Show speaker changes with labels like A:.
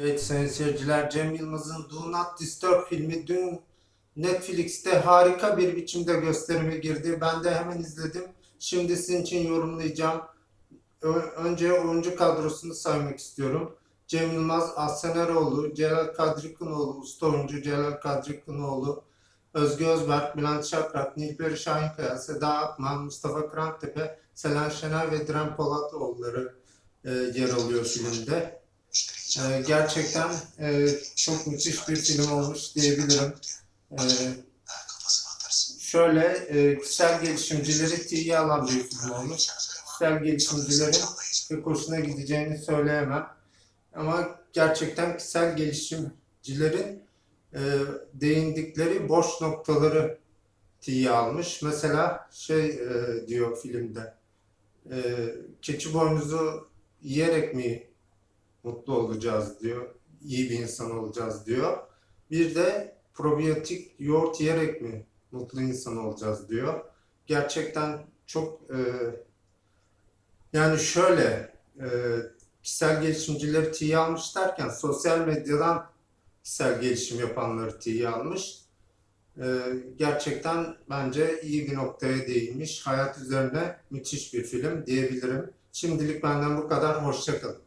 A: Evet sayın seyirciler Cem Yılmaz'ın Do Not Disturb filmi dün Netflix'te harika bir biçimde gösterime girdi. Ben de hemen izledim. Şimdi sizin için yorumlayacağım. Önce oyuncu kadrosunu saymak istiyorum. Cem Yılmaz, Aslan Eroğlu, Celal Kadri Kınoğlu, usta oyuncu Celal Kadri Kınoğlu, Özge Özberk, Bülent Şakrak, Nilperi Şahinkaya, Seda Akman, Mustafa Kırantepe, Selen Şener ve Diren Polatoğulları e, yer alıyor filmde. Ee, gerçekten e, çok müthiş bir film olmuş diyebilirim. Ee, şöyle e, kişisel gelişimcileri tiye alan bir film olmuş. Kişisel gelişimcilerin pek gideceğini söyleyemem. Ama gerçekten kişisel gelişimcilerin e, değindikleri boş noktaları tiye almış. Mesela şey e, diyor filmde e, keçi boynuzu yiyerek mi mutlu olacağız diyor. İyi bir insan olacağız diyor. Bir de probiyotik yoğurt yiyerek mi mutlu insan olacağız diyor. Gerçekten çok e, yani şöyle e, kişisel gelişimcileri tiye almış derken sosyal medyadan kişisel gelişim yapanları tiye almış. E, gerçekten bence iyi bir noktaya değinmiş. Hayat üzerine müthiş bir film diyebilirim. Şimdilik benden bu kadar. Hoşçakalın.